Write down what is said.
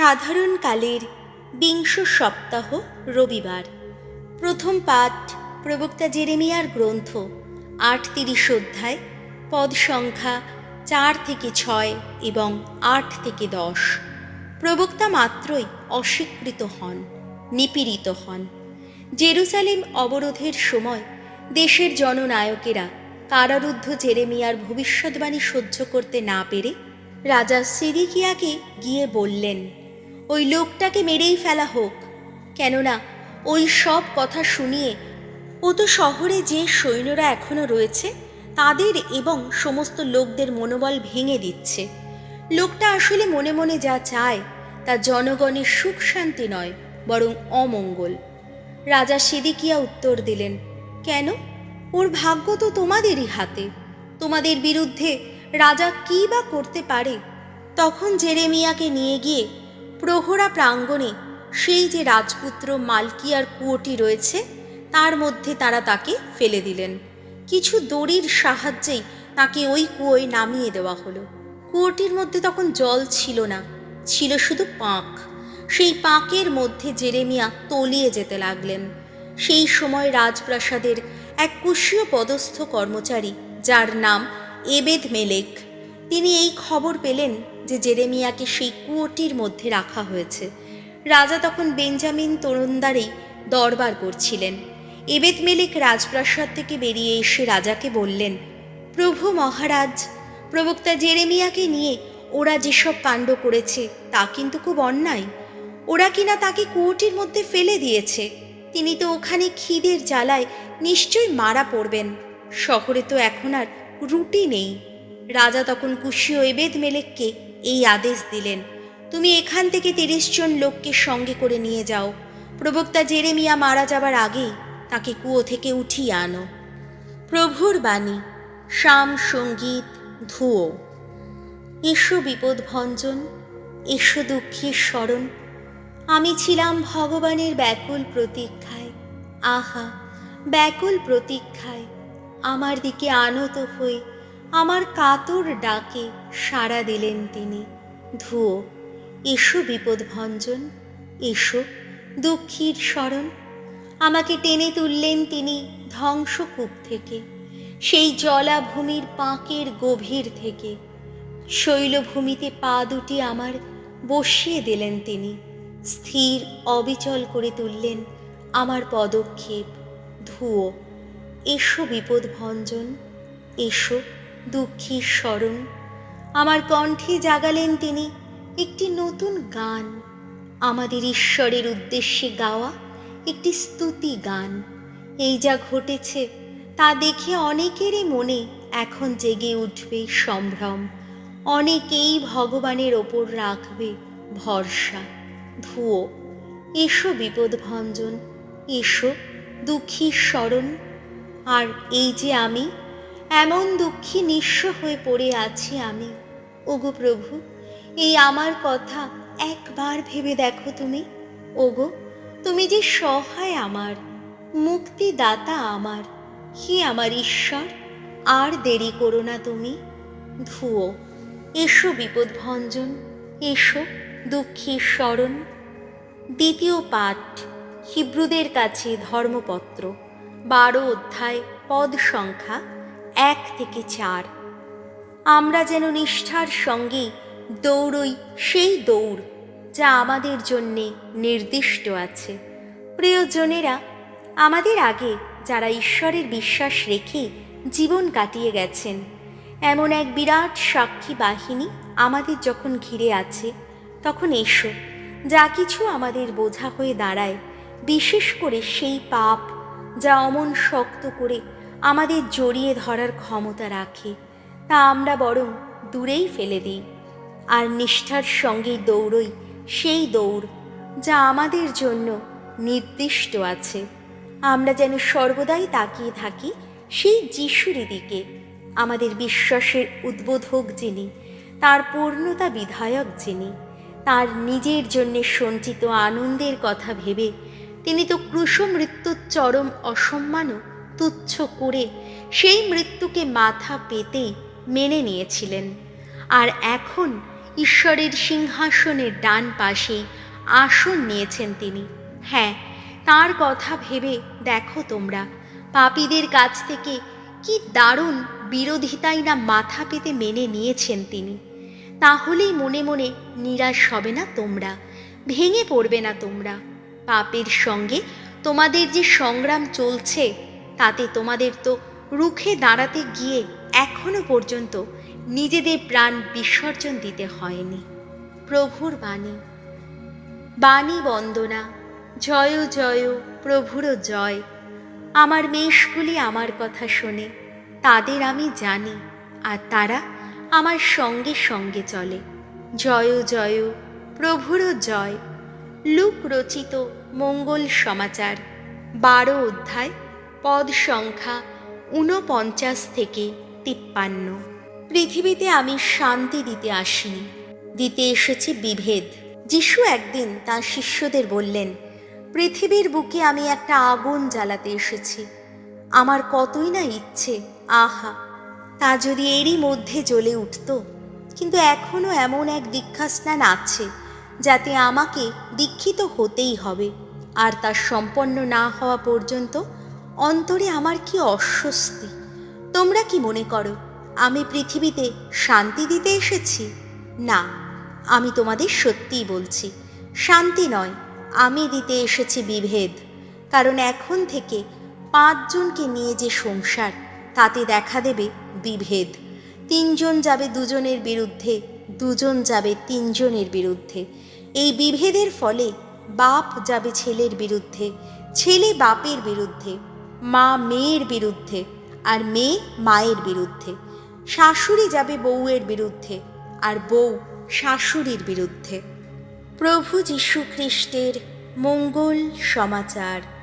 সাধারণকালের বিংশ সপ্তাহ রবিবার। প্রথম পাঠ প্রবক্তা জেরেমিয়ার গ্রন্থ আট তিরিশ অধ্যায়, পদ সংখ্যা চার থেকে ছয় এবং আট থেকে দশ। প্রবক্তা মাত্রই অস্বীকৃত হন, নিপীড়িত হন। জেরুসালেম অবরোধের সময় দেশের জননায়কেরা কারারুদ্ধ জেরেমিয়ার ভবিষ্যৎবাণী সহ্য করতে না পেরে রাজা সিরিকিয়াকে গিয়ে বললেন ওই লোকটাকে মেরেই ফেলা হোক। কেননা ওই সব কথা শুনিয়ে ও তো শহরে যে সৈন্যরা এখনও রয়েছে, তাদের এবং সমস্ত লোকদের মনোবল ভেঙে দিচ্ছে। লোকটা আসলে মনে মনে যা চায়, তা জনগণের সুখ শান্তি নয়, বরং অমঙ্গল। রাজা সিদিকিয়া উত্তর দিলেন, কেন? ওর ভাগ্য তো তোমাদেরই হাতে। তোমাদের বিরুদ্ধে রাজা কী বা করতে পারে? তখন জেরেমিয়াকে নিয়ে গিয়ে প্রহরা প্রাঙ্গণে সেই যে রাজপুত্র মালকিয়ার কুয়োটি রয়েছে, তার মধ্যে তারা তাকে ফেলে দিলেন। কিছু দড়ির সাহায্যেই তাকে ওই কুয়োয় নামিয়ে দেওয়া হলো। কুয়োটির মধ্যে তখন জল ছিল না, ছিল শুধু পাঁক। সেই পাঁকের মধ্যে জেরেমিয়া তলিয়ে যেতে লাগলেন। সেই সময় রাজপ্রাসাদের এক কুশীয় পদস্থ কর্মচারী, যার নাম এবেদ মেলেক তিনি এই খবর পেলেন যে জেরেমিয়াকে সেই কুয়োটির মধ্যে রাখা হয়েছে। রাজা তখন বেঞ্জামিন তরুণদারেই দরবার করছিলেন। এবেদ মেলিক রাজপ্রাসাদ থেকে বেরিয়ে এসে রাজাকে বললেন, প্রভু মহারাজ, প্রবক্তা জেরেমিয়াকে নিয়ে ওরা যেসব কাণ্ড করেছে তা কিন্তু খুব অন্যায়। ওরা কিনা তাকে কুয়োটির মধ্যে ফেলে দিয়েছে। তিনি তো ওখানে খিদের জ্বালায় নিশ্চয়ই মারা পড়বেন। শহরে তো এখন আর রুটি নেই। রাজা তখন কুশীয় এবেদ মেলেককে এই আদেশ দিলেন, তুমি এখান থেকে তিরিশ জন লোককে সঙ্গে করে নিয়ে যাও। প্রবক্তা জেরেমিয়া মারা যাবার আগেই তাকে কুয়ো থেকে উঠিয়ে আনো। প্রভুর বাণী, শাম সংগীত, ধুয়ো। এসো বিপদ ভঞ্জন, এসো দুঃখের স্মরণ। আমি ছিলাম ভগবানের ব্যাকুল প্রতীক্ষায়। আহা, ব্যাকুল প্রতীক্ষায়। আমার দিকে আনত হয়ে আমার কাতর ডাকে সাড়া দিলেন তিনি। ধুয়ো এসো বিপদ ভঞ্জন এসো দুঃখীর স্মরণ আমাকে টেনে তুললেন তিনি ধ্বংসকূপ থেকে, সেই জলাভূমির পাঁকের গভীর থেকে। শৈলভূমিতে পা দুটি আমার বসিয়ে দিলেন তিনি। স্থির অবিচল করে তুললেন আমার পদক্ষেপ। ধুয়ো এসো বিপদ ভঞ্জন এসো দুঃখীর স্মরণ। আমার কণ্ঠে জাগালেন তিনি একটি নতুন গান। আমাদের ঈশ্বরের উদ্দেশ্যে গাওয়া একটি স্তুতি গান। এই যা ঘটেছে, তা দেখে অনেকেরই মনে এখন জেগে উঠবে সম্ভ্রম। অনেকেই ভগবানের ওপর রাখবে ভরসা। ধুয়ো এসো বিপদ ভঞ্জন এসো দুঃখী স্মরণ। আর এই যে আমি এমন দুঃখী নিঃস্ব হয়ে পড়ে আছি আমি। ওগো প্রভু, এই আমার কথা একবার ভেবে দেখো তুমি। ওগো, তুমি যে সহায় আমার, মুক্তিদাতা আমার, হি আমার ঈশ্বর, আর দেরি করো না তুমি। ধুয়ো এসো বিপদ ভঞ্জন এসো দুঃখীর স্মরণ। দ্বিতীয় পাঠ, হিব্রুদের কাছে ধর্মপত্র, বারো অধ্যায়, পদ সংখ্যা এক থেকে চার। আমরা যেন নিষ্ঠার সঙ্গে দৌড়ই সেই দৌড় যা আমাদের জন্যে নির্দিষ্ট আছে। প্রিয়জনেরা, আমাদের আগে যারা ঈশ্বরের বিশ্বাস রেখে জীবন কাটিয়ে গেছেন, এমন এক বিরাট সাক্ষী বাহিনী আমাদের যখন ঘিরে আছে, তখন এসো, যা কিছু আমাদের বোঝা হয়ে দাঁড়ায়, বিশেষ করে সেই পাপ যা অমন শক্ত করে আমাদের জড়িয়ে ধরার ক্ষমতা রাখে, তা আমরা বরং দূরেই ফেলে দিই। আর নিষ্ঠার সঙ্গেই দৌড়ই সেই দৌড় যা আমাদের জন্য নির্দিষ্ট আছে। আমরা যেন সর্বদাই তাকিয়ে থাকি সেই যিশুরই দিকে, আমাদের বিশ্বাসের উদ্বোধক যিনি, তার পূর্ণতা বিধায়ক যিনি, তার নিজের জন্য সঞ্চিত আনন্দের কথা ভেবে তিনি তো ক্রুশ মৃত্যুর চরম অসম্মানও তুচ্ছ করে সেই মৃত্যুকে মাথা পেতে মেনে নিয়েছিলেন। আর এখন ঈশ্বরের সিংহাসনের ডান পাশে আসন নিয়েছেন তিনি। হ্যাঁ তার কথা ভেবে দেখো তোমরা, পাপীদের কাছ থেকে কি দারুণ বিরোধিতাই না মাথা পেতে মেনে নিয়েছেন তিনি। তাহলেই মনে মনে নিরাশ হবে না তোমরা, ভেঙে পড়বে না তোমরা। পাপের সঙ্গে তোমাদের যে সংগ্রাম চলছে তাতে তোমাদের তো রুখে দাঁড়াতে গিয়ে এখনও পর্যন্ত নিজেদের প্রাণ বিসর্জন দিতে হয়নি। প্রভুর বাণী। বাণী বন্দনা। জয় জয়, প্রভুর জয়। আমার মেষগুলি আমার কথা শোনে, তাদের আমি জানি, আর তারা আমার সঙ্গে সঙ্গে চলে। জয় জয়, প্রভুর জয়। লুক রচিত মঙ্গল সমাচার। বারো অধ্যায় পদ সংখ্যা ঊনপঞ্চাশ থেকে তিপ্পান্ন। পৃথিবীতে আমি শান্তি দিতে আসিনি, দিতে এসেছি বিভেদ। যিশু একদিন তার শিষ্যদের বললেন, পৃথিবীর বুকে আমি একটা আগুন জ্বালাতে এসেছি। আমার কতই না ইচ্ছে, আহা, তা যদি এরই মধ্যে জ্বলে উঠত। কিন্তু এখনও এমন এক দীক্ষাস্নান আছে, যাতে আমাকে দীক্ষিত হতেই হবে, আর তা সম্পন্ন না হওয়া পর্যন্ত অন্তরে আমার কি অস্বস্তি? তোমরা কি মনে করো, আমি পৃথিবীতে শান্তি দিতে এসেছি? না, আমি তোমাদের সত্যিই বলছি, শান্তি নয়, আমি দিতে এসেছি বিভেদ। কারণ এখন থেকে পাঁচজনকে নিয়ে যে সংসার, তাতে দেখা দেবে বিভেদ। তিনজন যাবে দুজনের বিরুদ্ধে, দুজন যাবে তিনজনের বিরুদ্ধে। এই বিভেদের ফলে বাপ যাবে ছেলের বিরুদ্ধে, ছেলে বাপের বিরুদ্ধে। মা মেয়ের বিরুদ্ধে আর মেয়ে মায়ের বিরুদ্ধে। শাশুড়ি যাবে বউয়ের বিরুদ্ধে আর বউ শাশুড়ির বিরুদ্ধে। প্রভু যীশু খ্রিস্টের মঙ্গল সমাচার।